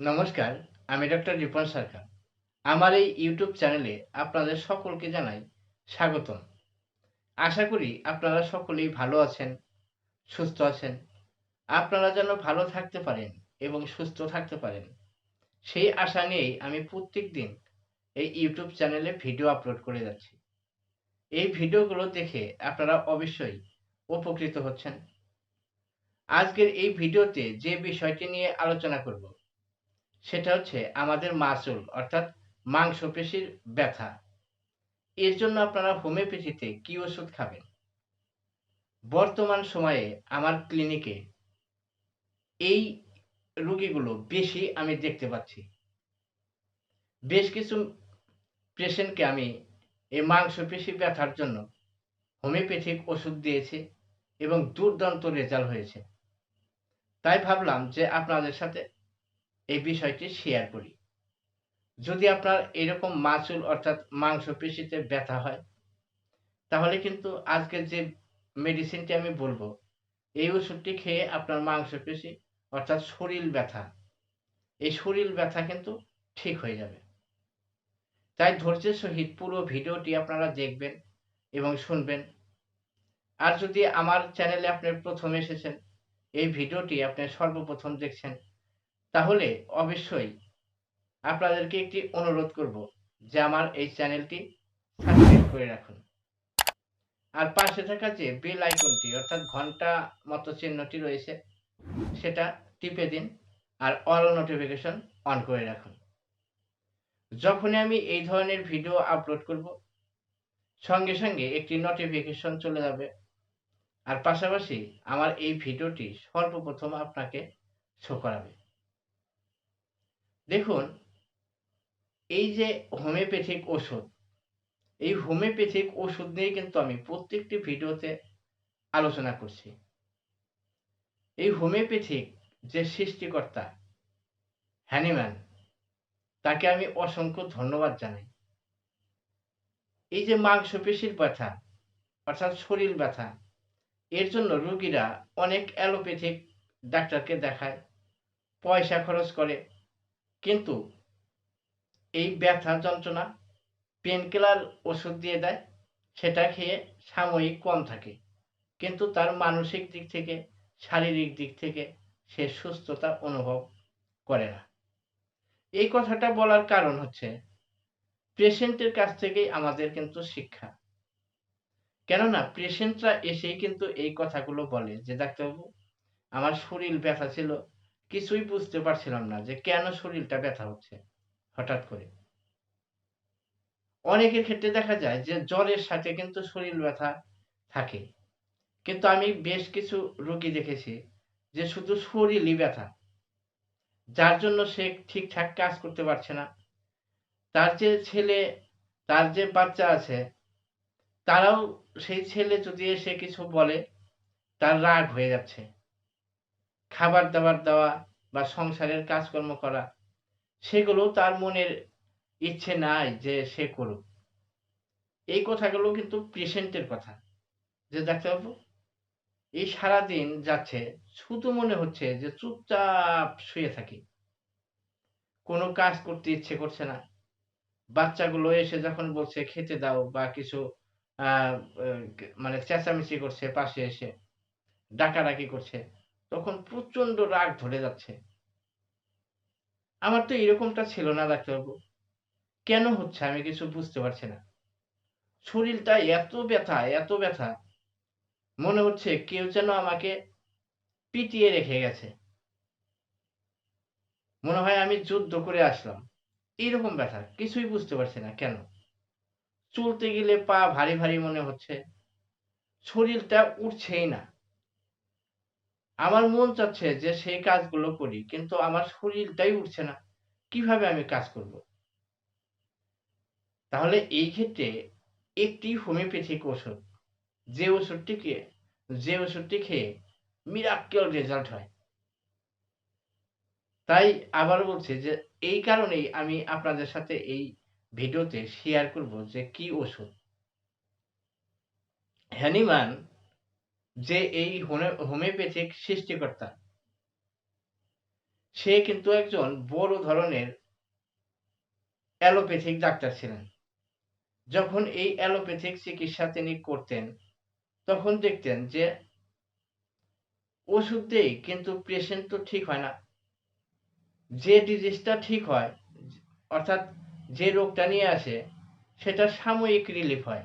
নমস্কার, আমি ডক্টর রিপন সরকার। আমার এই ইউটিউব চ্যানেলে আপনাদের সকলকে জানাই স্বাগতম। আশা করি আপনারা সকলেই ভালো আছেন, সুস্থ আছেন। আপনারা যেন ভালো থাকতে পারেন এবং সুস্থ থাকতে পারেন। সেই আশা নিয়েই আমি প্রত্যেক দিন এই ইউটিউব চ্যানেলে ভিডিও আপলোড করে যাচ্ছি। এই ভিডিওগুলো দেখে আপনারা অবশ্যই উপকৃত হচ্ছেন। আজকের এই ভিডিওতে যে বিষয়টি নিয়ে আলোচনা করব সেটা হচ্ছে আমাদের মাসুল অর্থাৎ মাংসপেশির ব্যথা। এর জন্য আপনারা হোমিওপ্যাথিতে কি ওষুধ খাবেন? বর্তমান সময়ে আমার ক্লিনিকে এই রুগীগুলো বেশি আমি দেখতে পাচ্ছি। বেশ কিছু পেশেন্টকে আমি এই মাংসপেশি ব্যথার জন্য হোমিওপ্যাথিক ওষুধ দিয়েছি এবং দুর্দান্ত রেজাল্ট হয়েছে। তাই ভাবলাম যে আপনাদের সাথে এই বিষয়টি শেয়ার করি। যদি আপনার এরকম মাসুল অর্থাৎ মাংসপেশিতে ব্যথা হয়, তাহলে কিন্তু আজকের যে মেডিসিনটি আমি বলব, এই ওষুধটি খেয়ে আপনার মাংসপেশি অর্থাৎ শরীর ব্যথা, এই শরীর ব্যথা কিন্তু ঠিক হয়ে যাবে। তাই ধৈর্যের সহিত পুরো ভিডিওটি আপনারা দেখবেন এবং শুনবেন। আর যদি আমার চ্যানেলে আপনি প্রথম এসেছেন, এই ভিডিওটি আপনি সর্বপ্রথম দেখছেন তাহলে অবশ্যই আপনাদেরকে একটি অনুরোধ করব যে আমার এই চ্যানেলটি সাবস্ক্রাইব করে রাখুন। আর পাশে থাকা যে বেল আইকনটি অর্থাৎ ঘণ্টা মতো চিহ্নটি রয়েছে, সেটা টিপে দিন আর অল নোটিফিকেশন অন করে রাখুন। যখনই আমি এই ধরনের ভিডিও আপলোড করব, সঙ্গে সঙ্গে একটি নোটিফিকেশন চলে যাবে। আর পাশাপাশি আমার এই ভিডিওটি সর্বপ্রথম আপনাকে শো করাবে। দেখুন, এই যে হোমিওপ্যাথিক ওষুধ, এই হোমিওপ্যাথিক ওষুধ নিয়ে কিন্তু আমি প্রত্যেকটি ভিডিওতে আলোচনা করছি। এই হোমিওপ্যাথিক যে সৃষ্টিকর্তা, হ্যানিম্যান, তাকে আমি অসংখ্য ধন্যবাদ জানাই। এই যে মাংসপেশির ব্যথা, অর্থাৎ শরীর ব্যথা, এর জন্য রুগীরা অনেক অ্যালোপ্যাথিক ডাক্তারকে দেখায়, পয়সা খরচ করে কিন্তু এই ব্যথা যন্ত্রণা পেনকিলার ওষুধ দিয়ে দেয়, সেটা খেয়ে সাময়িক কম থাকে। কিন্তু তার মানসিক দিক থেকে, শারীরিক দিক থেকে সে সুস্থতা অনুভব করে না। এই কথাটা বলার কারণ হচ্ছে, পেশেন্টের কাছ থেকেই আমাদের কিন্তু শিক্ষা। কেননা পেশেন্টরা এসেই কিন্তু এই কথাগুলো বলে যে, ডাক্তারবাবু, আমার শরীর ব্যথা ছিল কিছুই বুঝতে পারছিলাম না যে কেন শরীরটা ব্যথা হচ্ছে হঠাৎ করে। অনেকের ক্ষেত্রে দেখা যায় যে জ্বরের সাথে কিন্তু শরীর ব্যথা থাকে। কিন্তু আমি বেশ কিছু রোগী দেখেছি যে শুধু শরীরই ব্যথা, যার জন্য সে ঠিকঠাক কাজ করতে পারছে না। তার যে ছেলে, তার যে বাচ্চা আছে, তারাও সেই ছেলে যদি এসে কিছু বলে, তার রাগ হয়ে যাচ্ছে। খাবার দাবার দেওয়া বা সংসারের কাজকর্ম করা, সেগুলো তার মনের ইচ্ছে নাই যে সে করুক। এই কথাগুলো কিন্তু পেশেন্টের কথা, যে ডাক্তারবাবু এই সারাদিন যাচ্ছে, শুধু মনে হচ্ছে যে চুপচাপ শুয়ে থাকি। কোনো কাজ করতে ইচ্ছে করছে না। বাচ্চাগুলো এসে যখন বলছে, খেতে দাও বা কিছু মানে চেঁচামেচি করছে পাশে এসে, ডাকাডাকি করছে। তখন প্রচণ্ড রাগ ধরে যাচ্ছে। আমার তো এরকমটা ছিল না, ডাক্তারবাবু। কেন হচ্ছে আমি কিছু বুঝতে পারছি না। শরীরটা এত ব্যথা এত ব্যথা। মনে হচ্ছে কেউ যেন আমাকে পিটিয়ে রেখে গেছে। মনে হয় আমি যুদ্ধ করে আসলাম। এইরকম ব্যথা, কিছুই বুঝতে পারছি না কেন। চলতে গেলে পা ভারী ভারী মনে হচ্ছে। শরীরটা উঠছেই না। আমার মন চাচ্ছে যে সেই কাজগুলো করি, কিন্তু আমার শরীরটাই উঠছে না। কীভাবে আমি কাজ করব? তাহলে এই ক্ষেত্রে একটি হোমিওপ্যাথিক ওষুধ, যে ওষুধটিকে, যে ওষুধটি খেয়ে মিরাক্কেল রেজাল্ট হয়। তাই আবার বলছি যে এই কারণেই আমি আপনাদের সাথে এই ভিডিওতে শেয়ার করব যে কি ওষুধ। হ্যানিমান যে এই হোমিওপ্যাথিক সৃষ্টিকর্তা। সে কিন্তু একজন বড় ধরনের অ্যালোপ্যাথিক ডাক্তার ছিলেন। যখন এই অ্যালোপ্যাথিক চিকিৎসা তিনি করতেন, তখন দেখতেন যে ওষুধ দেই কিন্তু পেশেন্ট তো ঠিক হয় না। যে ডিজিজটা ঠিক হয়, অর্থাৎ যে রোগটা নিয়ে আসে, সেটা সাময়িক রিলিফ হয়।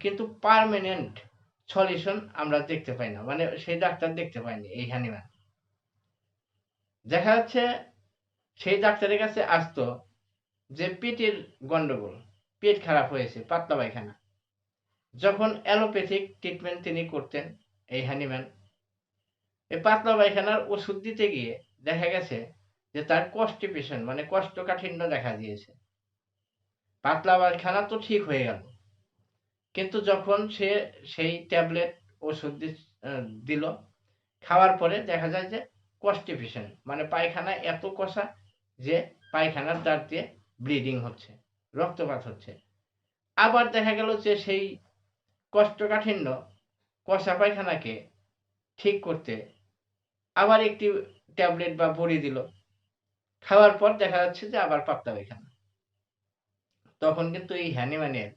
কিন্তু পারমানেন্ট সলিউশন আমরা দেখতে পাই না। মানে সেই ডাক্তার দেখতে পাইনি, এই হ্যানিম্যান দেখা যাচ্ছে সেই ডাক্তারের কাছে আসতো যে পেটের গন্ডগোল, পেট খারাপ হয়েছে, পাতলা পায়খানা। যখন অ্যালোপ্যাথিক ট্রিটমেন্ট তিনি করতেন, এই হ্যানিম্যান এই পাতলা পায়খানার ওষুধ দিতে গিয়ে দেখা গেছে যে তার কস্টিপেশন মানে কষ্টকাঠিন্য দেখা দিয়েছে। পাতলা পায়খানা তো ঠিক হয়ে গেল। কিন্তু যখন সে সেই ট্যাবলেট ওষুধ দিল, খাওয়ার পরে দেখা যায় যে কস্টিপেশন মানে পায়খানা এত কষা যে পায়খানার দ্বার দিয়ে ব্লিডিং হচ্ছে, রক্তপাত হচ্ছে। আবার দেখা গেল যে সেই কষ্টকাঠিন্য কষা পায়খানাকে ঠিক করতে আবার একটি ট্যাবলেট বা বড়ি দিল, খাওয়ার পর দেখা যাচ্ছে যে আবার পাতলা পায়খানা। তখন কিন্তু এই হ্যানিম্যানের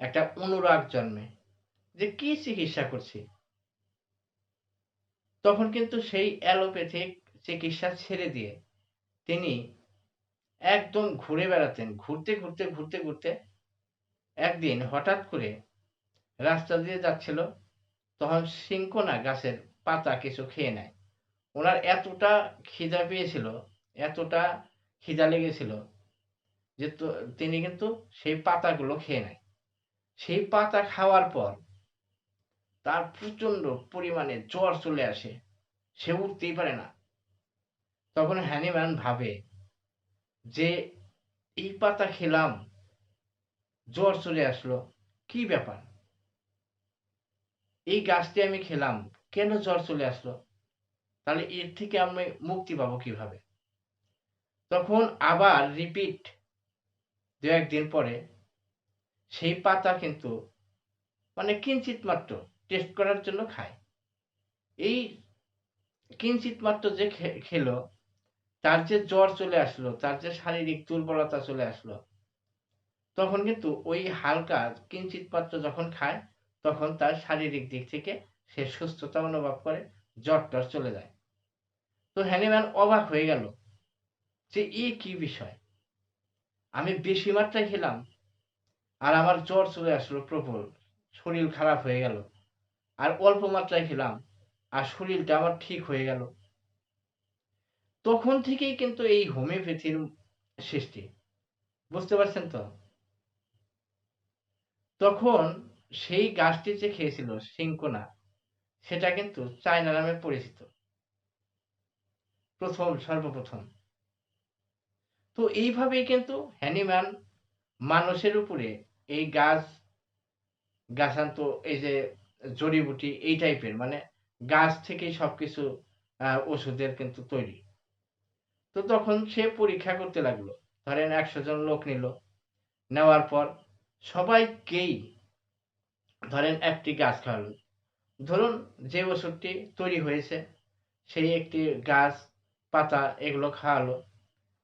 একটা অনুরাগ জন্মে যে কি চিকিৎসা করছি? তখন কিন্তু সেই অ্যালোপ্যাথিক চিকিৎসা ছেড়ে দিয়ে তিনি একদম ঘুরে বেড়াতেন, ঘুরতে ঘুরতে ঘুরতে ঘুরতে। একদিন হঠাৎ করে রাস্তা দিয়ে যাচ্ছিল, তখন সিংকোনা গাছের পাতা কিছু খেয়ে নেয়। ওনার এতটা খিদা পেয়েছিল, এতটা খিদা লেগেছিল যে তিনি কিন্তু সেই পাতাগুলো খেয়ে নেয়। সেই পাতা খাওয়ার পর তার প্রচণ্ড পরিমাণে জ্বর চলে আসে। সে উঠতেই পারে না। তখন হ্যানিম্যান ভাবে যে, এই পাতা খেলাম, জ্বর চলে আসলো, কি ব্যাপার? এই গাছটি আমি খেলাম, কেন জ্বর চলে আসলো? তাহলে এর থেকে আমি মুক্তি পাবো কীভাবে? তখন আবার রিপিট দু একদিন পরে সেই পাতা কিন্তু মানে কিঞ্চিত মাত্র টেস্ট করার জন্য খায়। এই কিঞ্চিত মাত্র যে খেলো, তার যে জ্বর চলে আসলো, তার যে শারীরিক দুর্বলতা চলে আসলো, তখন কিন্তু ওই হালকা কিঞ্চিত মাত্র যখন খায়, তখন তার শারীরিক দিক থেকে সে সুস্থতা অনুভব করে জ্বর টর চলে যায়। তো হ্যানিম্যান অবাক হয়ে গেল যে এ কি বিষয়? আমি বেশি মাত্রায় খেলাম আর আমার জ্বর চলে আসলো প্রবল। শরীর খারাপ হয়ে গেল। আর অল্প মাত্রায় খেলাম, আর শরীরটা আমার ঠিক হয়ে গেল। তখন থেকেই কিন্তু এই হোমিওপ্যাথির সৃষ্টি। বুঝতে পারছেন তো? তখন সেই গাছটি যে খেয়েছিল, সিংকোনা, সেটা কিন্তু চায়না নামে পরিচিত। প্রথম, সর্বপ্রথম। তো এইভাবেই কিন্তু হ্যানিম্যান মানুষের উপরে এই গাছ, গাছান্ত, এই যে জড়িবুটি, এই টাইপের মানে গাছ থেকেই সবকিছু ওষুধের কিন্তু তৈরি। তো তখন সে পরীক্ষা করতে লাগল। ধরেন একশো জন লোক নিল। নেওয়ার পর সবাইকেই ধরেন একটি গাছ খাওয়ালো। ধরুন যে ওষুধটি তৈরি হয়েছে, সেই একটি গাছ, পাতা এগুলো খাওয়ালো।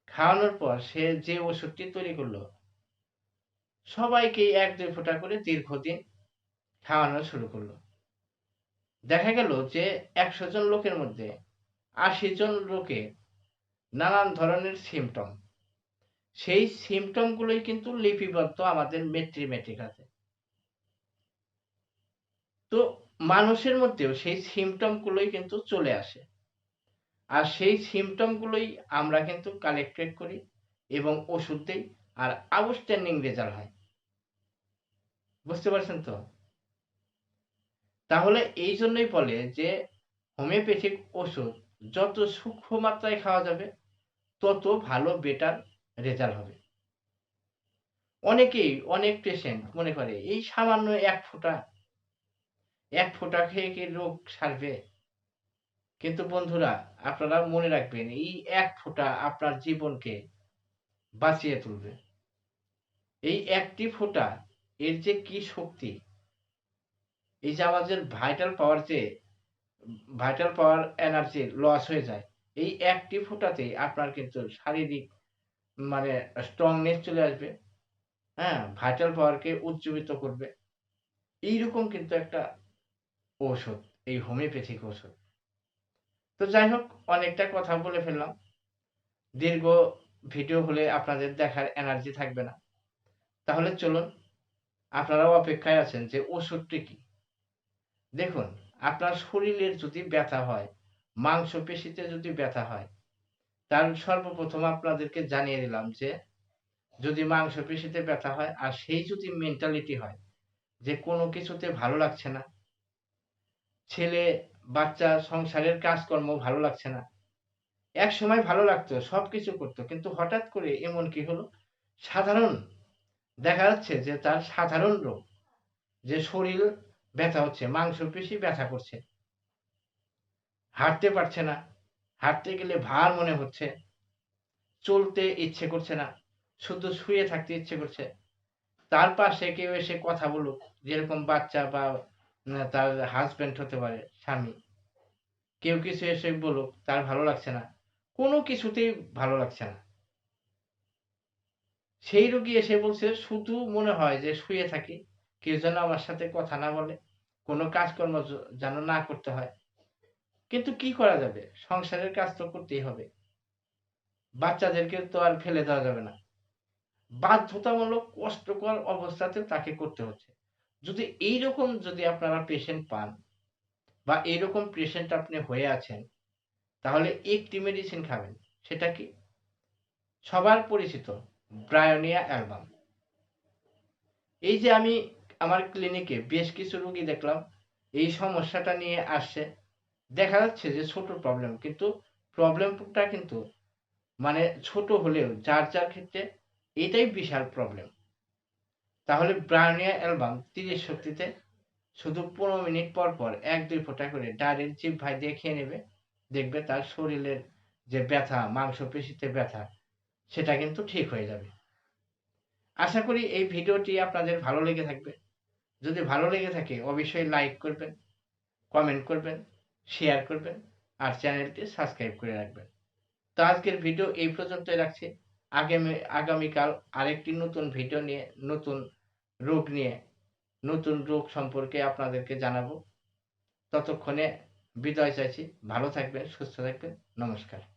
খাওয়ানোর পর সে যে ওষুধটি তৈরি করল সবাইকে এক দুই ফোঁটা করে দীর্ঘদিন খাওয়ানো শুরু করল। দেখা গেল যে একশো জন লোকের মধ্যে আশি জন লোকে নানান ধরনের সিমটম সেই সিমটমগুলোই কিন্তু লিপিবদ্ধ আমাদের মেট্রিমেট্রিকাতে তো মানুষের মধ্যেও সেই সিমটমগুলোই কিন্তু চলে আসে। আর সেই সিমটমগুলোই আমরা কিন্তু কালেক্টেড করি এবং ওষুধ দিই, আর আউটস্ট্যান্ডিং রেজাল্ট হয়। বুঝতে পারছেন তো? তাহলে এই জন্যই বলে যে হোমিওপ্যাথিক ওষুধ যত সূক্ষ্ম মাত্রায় খাওয়া যাবে, তত ভালো বেটার রেজাল্ট হবে। অনেকেই, অনেক পেশেন্ট মনে করে, এই সামান্য এক ফোঁটা এক ফোঁটা খেয়ে কি রোগ সারবে? কিন্তু বন্ধুরা, আপনারা মনে রাখবেন, এই এক ফোঁটা আপনার জীবনকে বাঁচিয়ে তুলবে। এই একটি ফোঁটা এর যে কি শক্তি? এই যে আমাদের ভাইটাল পাওয়ার যে ভাইটাল পাওয়ার এনার্জি লস হয়ে যায়, এই একটি ফোঁটাতেই আপনার কিন্তু শারীরিক মানে স্ট্রংনেস চলে আসবে হ্যাঁ? ভাইটাল পাওয়ারকে উজ্জীবিত করবে। এইরকম কিন্তু একটা ঔষধ, এই হোমিওপ্যাথিক ঔষধ। তো যাই হোক, অনেকটা কথা বলে ফেললাম। দীর্ঘ ভিডিও হলে আপনাদের দেখার এনার্জি থাকবে না। তাহলে চলুন আপনারাও অপেক্ষায় আছেন যে ওষুধটি কি? দেখুন, আপনার শরীরের যদি ব্যথা হয় মাংস পেশিতে যদি ব্যথা হয়, তার সর্বপ্রথম আপনাদেরকে জানিয়ে দিলাম যে, যদি মাংস পেশিতে ব্যথা হয় আর সেই যদি মেন্টালিটি হয়, যে কোনো কিছুতে ভালো লাগছে না, ছেলে, বাচ্চা, সংসারের কাজকর্ম ভালো লাগছে না এক সময় ভালো লাগতো সব কিছু করতো, কিন্তু হঠাৎ করে এমন কি হলো? সাধারণ দেখা যাচ্ছে যে তার সাধারণ রোগ, যে শরীর ব্যথা হচ্ছে, মাংসপেশি ব্যথা করছে। হাঁটতে পারছে না, হাঁটতে গেলে ভার মনে হচ্ছে, চলতে ইচ্ছে করছে না, শুধু শুয়ে থাকতে ইচ্ছে করছে। তার পাশে কেউ এসে কথা বলুক, যেরকম বাচ্চা বা তার হাজবেন্ড হতে পারে, স্বামী। কেউ কিছু এসে বলুক, তার ভালো লাগছে না। কোনো কিছুতেই ভালো লাগছে না। সেই রোগী এসে বলছে, শুধু মনে হয় যে শুয়ে থাকি, কেউ যেন আমার সাথে কথা না বলে, কোনো কাজকর্ম যেন না করতে হয়। কিন্তু কি করা যাবে? সংসারের কাজ তো করতেই হবে। বাচ্চাদেরকে তো আর ফেলে দেওয়া যাবে না। বাধ্যতামূলক, কষ্টকর অবস্থাতে তাকে করতে হচ্ছে। যদি এই রকম যদি আপনারা পেশেন্ট পান বা এইরকম পেশেন্ট আপনি হয়ে আছেন, তাহলে একটি মেডিসিন খাবেন। সেটা কি? সবার পরিচিত। ব্রায়োনিয়া অ্যালবাম এই যে আমি আমার ক্লিনিকে বেশ কিছু রুগী দেখলাম, এই সমস্যাটা নিয়ে আসছে। দেখা যাচ্ছে যে ছোট প্রবলেম কিন্তু প্রবলেমটা কিন্তু মানে ছোট হলেও যার যার ক্ষেত্রে এটাই বিশাল প্রবলেম তাহলে ব্রায়োনিয়া অ্যালবাম তিরিশ শক্তিতে শুধু পনেরো মিনিট পর পর এক, দুই ফোঁটা করে ডাইরেক্ট জিভ ভাই দিয়ে খেয়ে নেবে, দেখবে তার শরীরের যে ব্যথা, মাংসপেশিতে ব্যথা সেটা কিন্তু ঠিক হয়ে যাবে। আশা করি এই ভিডিওটি আপনাদের ভালো লেগে থাকবে। যদি ভালো লেগে থাকে, অবশ্যই লাইক করবেন কমেন্ট করবেন শেয়ার করবেন, আর চ্যানেলটি সাবস্ক্রাইব করে রাখবেন। তো আজকের ভিডিও এই পর্যন্তই রাখছি। আগামী আগামীকাল আরেকটি নতুন ভিডিও নিয়ে, নতুন রোগ নিয়ে, নতুন রোগ সম্পর্কে আপনাদেরকে জানাব। ততক্ষণে বিদায় চাইছি। ভালো থাকবেন, সুস্থ থাকবেন। নমস্কার।